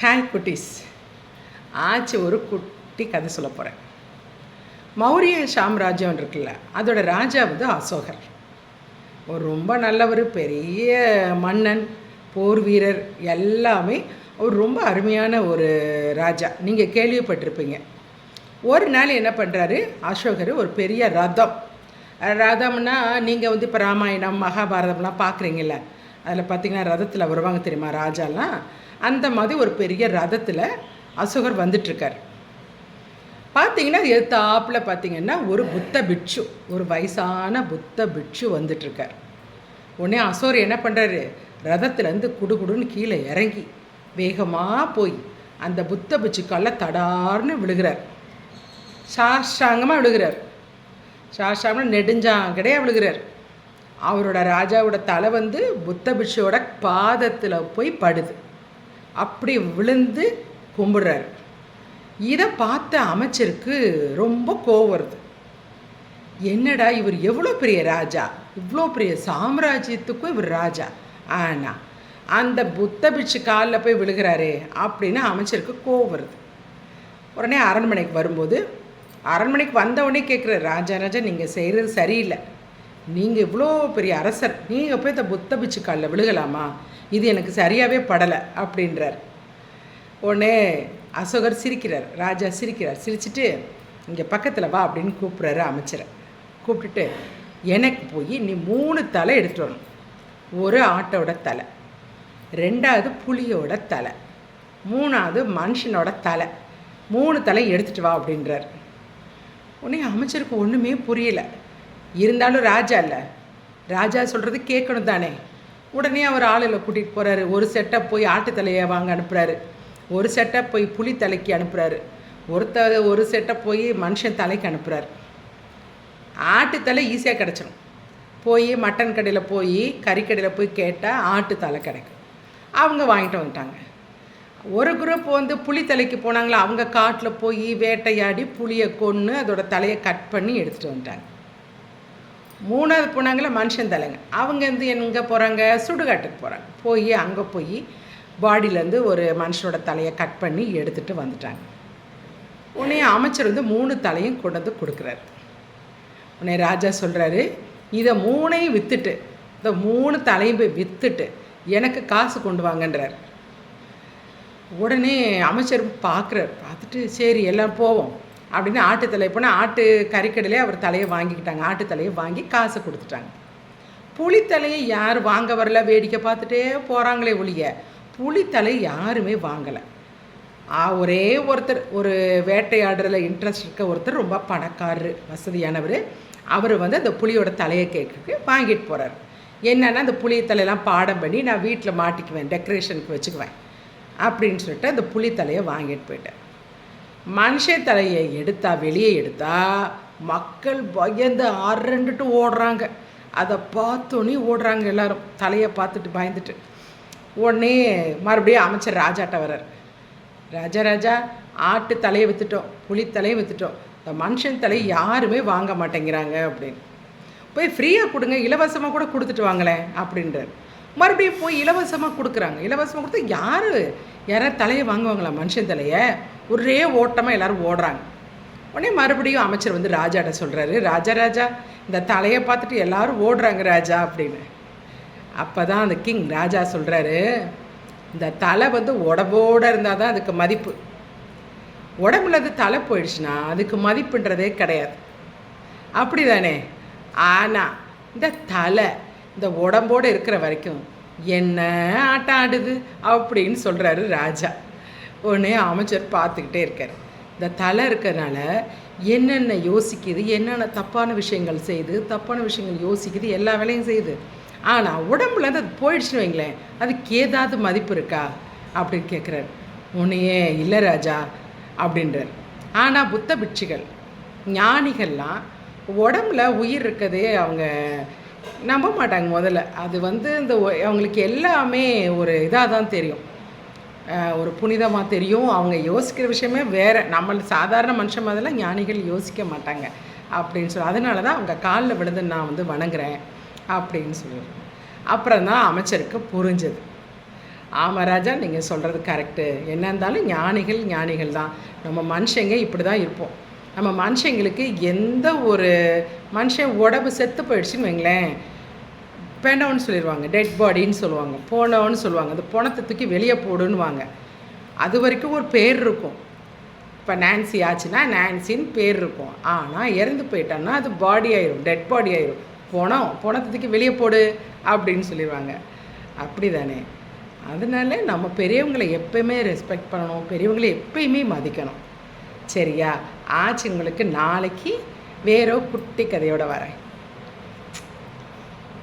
Hi குட்டீஸ் ஆச்சு ஒரு குட்டி கதை சொல்ல போகிறேன் மௌரிய சாம்ராஜ்யம் இருக்குல்ல அதோட ராஜா வந்து அசோகர். ஒரு ரொம்ப நல்லவர் பெரிய மன்னன் போர் வீரர் எல்லாமே ஒரு ரொம்ப அருமையான ஒரு ராஜா. நீங்கள் கேள்விப்பட்டிருப்பீங்க. ஒரு நாள் என்ன பண்ணுறாரு அசோகர் ஒரு பெரிய ரதம். ரதம்னா நீங்கள் வந்து இப்போ ராமாயணம் மகாபாரதம்லாம் பார்க்குறீங்கள்ல அதில் பார்த்தீங்கன்னா ரதத்தில் வருவாங்க தெரியுமா ராஜாலாம்? அந்த மாதிரி ஒரு பெரிய ரதத்தில் அசோகர் வந்துட்டுருக்கார். பார்த்தீங்கன்னா எத்தாப்பில் பார்த்தீங்கன்னா ஒரு புத்த பிட்சு ஒரு வயசான புத்த பிட்சு வந்துட்டுருக்கார். உடனே அசோர் என்ன பண்ணுறாரு ரதத்துலேருந்து குடுகுடுன்னு கீழே இறங்கி வேகமாக போய் அந்த புத்த பிட்சு தடார்னு விழுகிறார். சாஷாங்கமாக விழுகிறார். சாஷாங்கமாக நெடுஞ்சாங்கடையாக விழுகிறார். அவரோட ராஜாவோட தலை வந்து புத்த பிட்சோட பாதத்தில் போய் படுது. அப்படி விழுந்து கும்பிடுறாரு. இதை பார்த்த அமைச்சருக்கு ரொம்ப கோவம் வருது. என்னடா இவர் எவ்வளோ பெரிய ராஜா? இவ்வளோ பெரிய சாம்ராஜ்யத்துக்கும் இவர் ராஜா. ஆனால் அந்த புத்த பிட்சு காலில் போய் விழுகிறாரே அப்படின்னு அமைச்சருக்கு கோவம் வருது. உடனே அரண்மனைக்கு வரும்போது அரண்மனைக்கு வந்தவுடனே கேட்குற ராஜா ராஜா நீங்கள் செய்கிறது சரியில்லை. நீங்கள் இவ்வளோ பெரிய அரசர். நீங்கள் போய் இந்த புத்த பிச்சு காலில் விழுகலாமா? இது எனக்கு சரியாகவே படலை அப்படின்றார். உடனே அசோகர் சிரிக்கிறார் ராஜா சிரிக்கிறார். சிரிச்சிட்டு இங்கே பக்கத்தில் வா அப்படின்னு கூப்பிட்றாரு அமைச்சரை. கூப்பிட்டுட்டு எனக்கு போய் நீ மூணு தலை எடுத்துகிட்டு வரணும். ஒரு ஆட்டோட தலை ரெண்டாவது புலியோட தலை மூணாவது மனுஷனோட தலை மூணு தலை எடுத்துகிட்டு வா அப்படின்றார். உடனே அமைச்சருக்கு ஒன்றுமே புரியலை. இருந்தாலும் ராஜா இல்லை. ராஜா சொல்கிறது கேட்கணும் தானே. உடனே அவர் ஆளில் கூட்டிகிட்டு போகிறாரு ஒரு செட்டப் போய் ஆட்டு தலையை வாங்க அனுப்புகிறாரு ஒரு செட்டப் போய் புலி தலைக்கு அனுப்புகிறாரு ஒருத்த ஒரு செட்டப் போய் மனுஷன் தலைக்கு அனுப்புகிறாரு ஆட்டு தலை ஈஸியாக கிடச்சிடும் போய் மட்டன் கடையில் போய் கறிக்கடையில் போய் கேட்டால் ஆட்டு தலை கிடைக்கும். அவங்க வாங்கிட்டு வந்துட்டாங்க. ஒரு குரூப் வந்து புளி தலைக்கு போனாங்களா? அவங்க காட்டில் போய் வேட்டையாடி புளியை கொன்று அதோட தலையை கட் பண்ணி எடுத்துகிட்டு வந்துட்டாங்க. மூணாவது போனாங்களே மனுஷன் தலைங்க. அவங்க வந்து எங்கே போகிறாங்க சுடுகாட்டுக்கு போகிறாங்க போய் அங்கே போய் பாடியிலேருந்து ஒரு மனுஷனோட தலையை கட் பண்ணி எடுத்துகிட்டு வந்துட்டாங்க. உடனே அமைச்சர் வந்து மூணு தலையும் கொண்டு வந்து கொடுக்குறாரு. உடனே ராஜா சொல்கிறாரு இதை மூணையும் விற்றுட்டு இந்த மூணு தலையும் போய் விற்றுட்டு எனக்கு காசு கொண்டு வாங்கன்றார். உடனே அமைச்சர் பார்க்குறார். பார்த்துட்டு சரி எல்லாம் போவோம். அப்படின்னு ஆட்டு தலை போனால் ஆட்டு கறிக்கடையிலே அவர் தலையை வாங்கிக்கிட்டாங்க. ஆட்டு தலையை வாங்கி காசை கொடுத்துட்டாங்க. புளித்தலையை யார் வாங்க வரல? வேடிக்கை பார்த்துட்டே போகிறாங்களே ஒழிய புளித்தலை யாருமே வாங்கலை. ஒரே ஒருத்தர் ஒரு வேட்டையாடுறதுல இன்ட்ரெஸ்ட் இருக்க ஒருத்தர் ரொம்ப பணக்காரர் வசதியானவர் அவர் வந்து அந்த புளியோட தலையை கேட்க வாங்கிட்டு போகிறார் என்னென்னா அந்த புளித்தலையெல்லாம் பாடம் பண்ணி நான் வீட்டில் மாட்டிக்குவேன் டெக்கரேஷனுக்கு வச்சுக்குவேன் அப்படின்னு சொல்லிட்டு அந்த புளித்தலையை வாங்கிட்டு போயிட்டேன். மனுஷன் தலையை எடுத்தா வெளியே எடுத்தா மக்கள் பயந்து அரண்டுட்டு ஓடுறாங்க. அதை பார்த்தோன்னே ஓடுறாங்க எல்லாரும். தலையை பார்த்துட்டு பயந்துட்டு. உடனே மறுபடியும் அமைச்சர் ராஜாட்ட வரார் ராஜா ராஜா ஆட்டு தலையை விற்றுட்டோம் புலி தலையை விற்றுட்டோம் இந்த மனுஷன் தலையை யாருமே வாங்க மாட்டேங்கிறாங்க அப்படின்னு. போய் ஃப்ரீயாக கொடுங்க இலவசமாக கூட கொடுத்துட்டு வாங்களேன் அப்படின்றார். மறுபடியும் போய் இலவசமாக கொடுக்குறாங்க. இலவசமாக கொடுத்தா யார்? யாராவது தலையை வாங்குவாங்களா? மனுஷன் தலையை. ஒரே ஓட்டமாக எல்லோரும் ஓடுறாங்க. உடனே மறுபடியும் அமைச்சர் வந்து ராஜாட்ட சொல்கிறாரு ராஜா ராஜா இந்த தலையை பார்த்துட்டு எல்லோரும் ஓடுறாங்க ராஜா அப்படின்னு. அப்போ தான் அந்த கிங் ராஜா சொல்கிறாரு இந்த தலை வந்து உடம்போடு இருந்தால் தான் அதுக்கு மதிப்பு. உடம்புல அது தலை போயிடுச்சுன்னா அதுக்கு மதிப்புன்றதே கிடையாது. அப்படி தானே ஆனால் இந்த தலை இந்த உடம்போடு இருக்கிற வரைக்கும் என்ன ஆட்டம் ஆடுது அப்படின்னு சொல்கிறாரு ராஜா. உடனே அமைச்சர் பார்த்துக்கிட்டே இருக்கார். இந்த தலை இருக்கிறனால என்னென்ன யோசிக்குது என்னென்ன தப்பான விஷயங்கள் செய்யுது தப்பான விஷயங்கள் யோசிக்குது எல்லா வேலையும் செய்யுது. ஆனால் உடம்புலேருந்து அது போயிடுச்சுன்னு வைங்களேன் அதுக்கு ஏதாவது மதிப்பு இருக்கா? அப்படின்னு கேட்குறாரு உன்னையே இல்லை ராஜா? அப்படின்றார். ஆனால் புத்த பிட்சுகள் ஞானிகள்லாம் உடம்புல உயிர் இருக்கதே அவங்க நம்ப மாட்டாங்க முதல்ல. அது வந்து இந்த அவங்களுக்கு எல்லாமே ஒரு இதாக தான் தெரியும் ஒரு புனிதமாக தெரியும். அவங்க யோசிக்கிற விஷயமே வேறு. நம்ம சாதாரண மனுஷன் மாதிரிலாம் ஞானிகள் யோசிக்க மாட்டாங்க. அப்படின்னு சொல்லி அதனால தான் அவங்க காலில் விழுந்து நான் வந்து வணங்குறேன் அப்படின்னு சொல்லுவேன் அப்புறம் தான் அமைச்சருக்கு புரிஞ்சது. ஆமாம் ராஜா நீங்கள் சொல்கிறது கரெக்டு என்ன இருந்தாலும் ஞானிகள் ஞானிகள் தான். நம்ம மனுஷங்க இப்படி தான் இருப்போம். நம்ம மனுஷங்களுக்கு எந்த ஒரு மனுஷன் உடம்பு செத்து போயிடுச்சுன்னு வைங்களேன். பெண்டவன்னு சொல்லிடுவாங்க டெட் பாடின்னு சொல்லுவாங்க. போனவன்னு சொல்லுவாங்க. அந்த பணத்தை தூக்கி வெளியே போடுன்னுவாங்க. அது வரைக்கும் ஒரு பேர் இருக்கும். இப்போ நான்சி ஆச்சுன்னா நான்சின்னு பேர் இருக்கும். ஆனால் இறந்து போயிட்டான்னா அது பாடி ஆயிரும். டெட் பாடி ஆயிரும். பணம் பணத்தை தூக்கி வெளியே போடு அப்படின்னு சொல்லிடுவாங்க அப்படி தானே அதனால நம்ம பெரியவங்களை எப்பயுமே ரெஸ்பெக்ட் பண்ணணும். பெரியவங்களை எப்பயுமே மதிக்கணும். சரியா? ஆச்சு உங்களுக்கு நாளைக்கு வேறோ குட்டி கதையோட வரேன்.